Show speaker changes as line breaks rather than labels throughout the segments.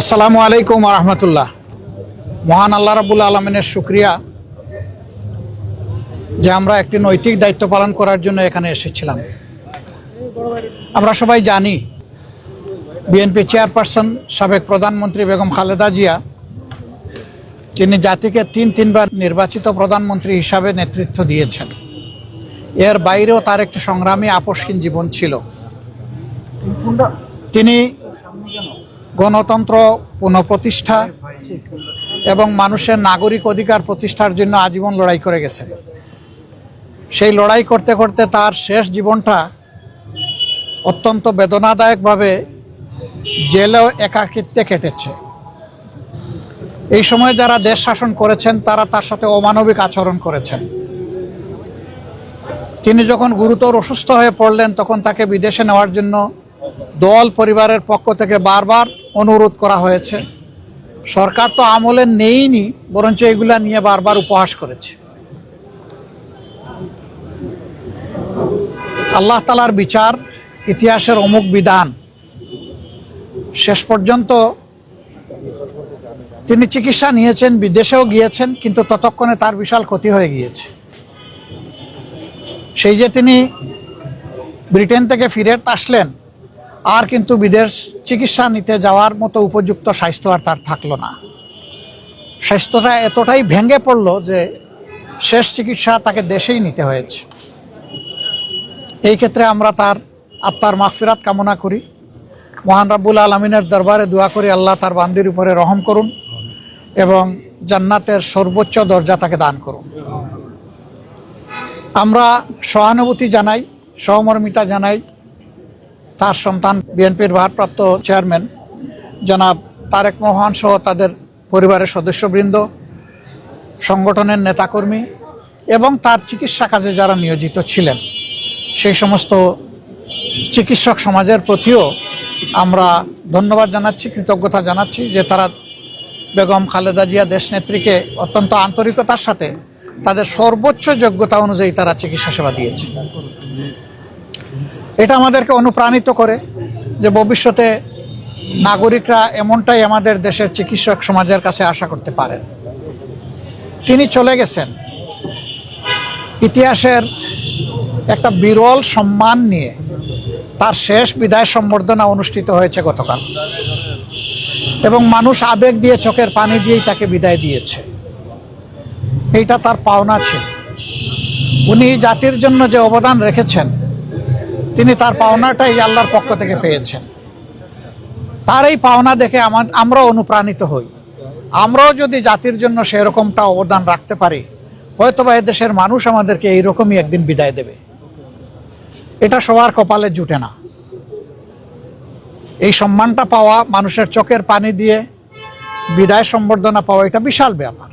আসসালামু আলাইকুম রহমতুল্লাহ। মহান আল্লাহ রাবুল আলমিনের শুক্রিয়া যে আমরা একটি নৈতিক দায়িত্ব পালন করার জন্য এখানে এসেছিলাম। আমরা সবাই জানি বিএনপি চেয়ারপারসন, সাবেক প্রধানমন্ত্রী বেগম খালেদা জিয়া, তিনি জাতিকে তিন তিনবার নির্বাচিত প্রধানমন্ত্রী হিসাবে নেতৃত্ব দিয়েছেন। এর বাইরেও তার একটি সংগ্রামী আপসহীন জীবন ছিল। তিনি গণতন্ত্র পুনঃপ্রতিষ্ঠা এবং মানুষের নাগরিক অধিকার প্রতিষ্ঠার জন্য আজীবন লড়াই করে গেছেন সেই লড়াই করতে করতে তার শেষ জীবনটা অত্যন্ত বেদনাদায়কভাবে জেলেও একাকিত্বে কেটেছে। এই সময় যারা দেশ শাসন করেছেন, তারা তার সাথে অমানবিক আচরণ করেছেন। তিনি যখন গুরুতর অসুস্থ হয়ে পড়লেন, তখন তাকে বিদেশে নেওয়ার জন্য দল পরিবারের পক্ষ থেকে বারবার অনুরোধ করা হয়েছে। সরকার তো আমলে নেইনি, বরঞ্চ এগুলা নিয়ে বারবার উপহাস করেছে। আল্লাহ তালার বিচার ইতিহাসের অমুক বিধান। শেষ পর্যন্ত তিনি চিকিৎসা নিয়েছেন, বিদেশেও গিয়েছেন, কিন্তু ততক্ষণে তার বিশাল ক্ষতি হয়ে গিয়েছে। সেই যে তিনি ব্রিটেন থেকে ফিরে আসলেন আর কিন্তু বিদেশ চিকিৎসা নিতে যাওয়ার মতো উপযুক্ত স্বাস্থ্য আর তার থাকল না। স্বাস্থ্যটা এতটাই ভেঙে পড়ল যে শেষ চিকিৎসা তাকে দেশেই নিতে হয়েছে। এই ক্ষেত্রে আমরা তার আত্মার মাগফিরাত কামনা করি। মহান রাব্বুল আলমিনের দরবারে দোয়া করি, আল্লাহ তার বান্দির উপরে রহম করুন এবং জান্নাতের সর্বোচ্চ দরজা তাকে দান করুন। আমরা সহানুভূতি জানাই, সহমর্মিতা জানাই তার সন্তান বিএনপির ভারপ্রাপ্ত চেয়ারম্যান, জনাব তারেক মোহন সহ তাদের পরিবারের সদস্যবৃন্দ, সংগঠনের নেতাকর্মী এবং তার চিকিৎসা কাজে যারা নিয়োজিত ছিলেন। সেই সমস্ত চিকিৎসক সমাজের প্রতিও আমরা ধন্যবাদ জানাচ্ছি, কৃতজ্ঞতা জানাচ্ছি যে তারা বেগম খালেদা জিয়া দেশনেত্রীকে অত্যন্ত আন্তরিকতার সাথে তাদের সর্বোচ্চ যোগ্যতা অনুযায়ী তারা চিকিৎসা সেবা দিয়েছে। এটা আমাদেরকে অনুপ্রাণিত করে যে ভবিষ্যতে নাগরিকরা এমনটাই আমাদের দেশের চিকিৎসক সমাজের কাছে আশা করতে পারেন। তিনি চলে গেছেন। ইতিহাসের একটা বিরল সম্মান নিয়ে তার শেষ বিদায় সম্বর্ধনা অনুষ্ঠিত হয়েছে গতকাল। এবং মানুষ আবেগ দিয়ে চোখের পানি দিয়েই তাকে বিদায় দিয়েছে। এইটা তার পাওনা ছিল। উনি জাতির জন্য যে অবদান রেখেছেন তিনি তার পাওনাটাই আল্লাহর পক্ষ থেকে পেয়েছেন। তার এই পাওনা দেখে আমার, আমরাও অনুপ্রাণিত হই। আমরাও যদি জাতির জন্য সেরকমটা অবদান রাখতে পারি, হয়তোবা দেশের মানুষ আমাদেরকে এইরকমই একদিন বিদায় দেবে। এটা সবার কপালে জুটে না। এই সম্মানটা পাওয়া, মানুষের চোখের পানি দিয়ে বিদায় সম্বর্ধনা পাওয়া, এটা বিশাল ব্যাপার।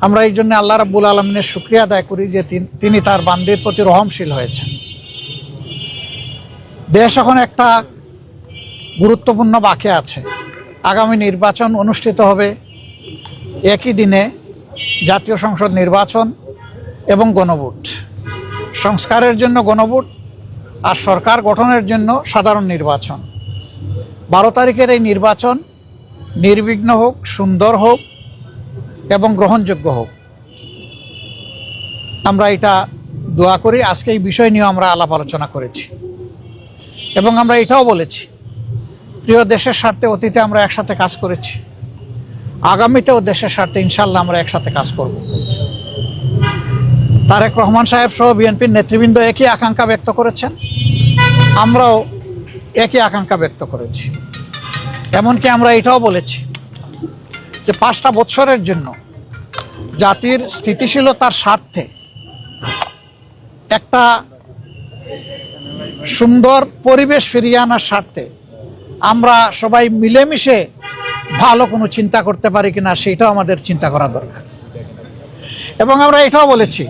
আমরা এই জন্য আল্লাহ রাব্বুল আলমিনের শুক্রিয়া আদায় করি যে তিনি তার বান্দির প্রতি রহমশীল হয়েছেন। দেশ এখন একটা গুরুত্বপূর্ণ বাঁকে আছে। আগামী নির্বাচন অনুষ্ঠিত হবে একই দিনে জাতীয় সংসদ নির্বাচন এবং গণভোট। সংস্কারের জন্য গণভোট আর সরকার গঠনের জন্য সাধারণ নির্বাচন। বারো তারিখের এই নির্বাচন নির্বিঘ্ন হোক, সুন্দর হোক এবং গ্রহণযোগ্য হোক। আমরা এটা দোয়া করি, আজকে এই বিষয় নিয়ে আমরা আলাপ আলোচনা করেছি। এবং আমরা এটাও বলেছি, প্রিয় দেশের স্বার্থে অতীতে আমরা একসাথে কাজ করেছি, আগামীতেও দেশের স্বার্থে ইনশাল্লাহ আমরা একসাথে কাজ করব। তারেক রহমান সাহেব সহ বিএনপির নেতৃবৃন্দ একই আকাঙ্ক্ষা ব্যক্ত করেছেন, আমরাও একই আকাঙ্ক্ষা ব্যক্ত করেছি। এমনকি আমরা এটাও বলেছি যে পাঁচটা বৎসরের জন্য জাতির স্থিতিশীলতার স্বার্থে একটা সুন্দর পরিবেশ ফিরিয়ে আনার স্বার্থে আমরা সবাই মিলেমিশে ভালো কোনো চিন্তা করতে পারি কিনা সেটাও আমাদের চিন্তা করা দরকার। এবং আমরা এটাও বলেছি,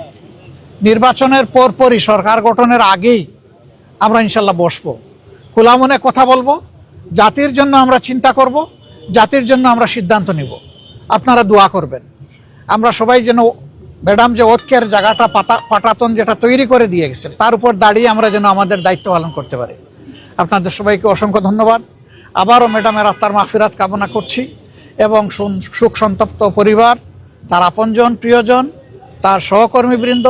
নির্বাচনের পরপরই সরকার গঠনের আগেই আমরা ইনশাল্লাহ বসবো। খোলা মনে কথা বলব, জাতির জন্য আমরা চিন্তা করব, জাতির জন্য আমরা সিদ্ধান্ত নিব। আপনারা দোয়া করবেন। আমরা সবাই যেন ম্যাডাম যে ঐক্যের জায়গাটা পাতা পাটাতন যেটা তৈরি করে দিয়ে গেছে তার উপর দাঁড়িয়ে আমরা যেন আমাদের দায়িত্ব পালন করতে পারি। আপনাদের সবাইকে অসংখ্য ধন্যবাদ। আবারও ম্যাডামের আত্মার মাফিরাত কামনা করছি এবং সুখ সন্তপ্ত পরিবার, তার আপনজন, প্রিয়জন, তার সহকর্মীবৃন্দ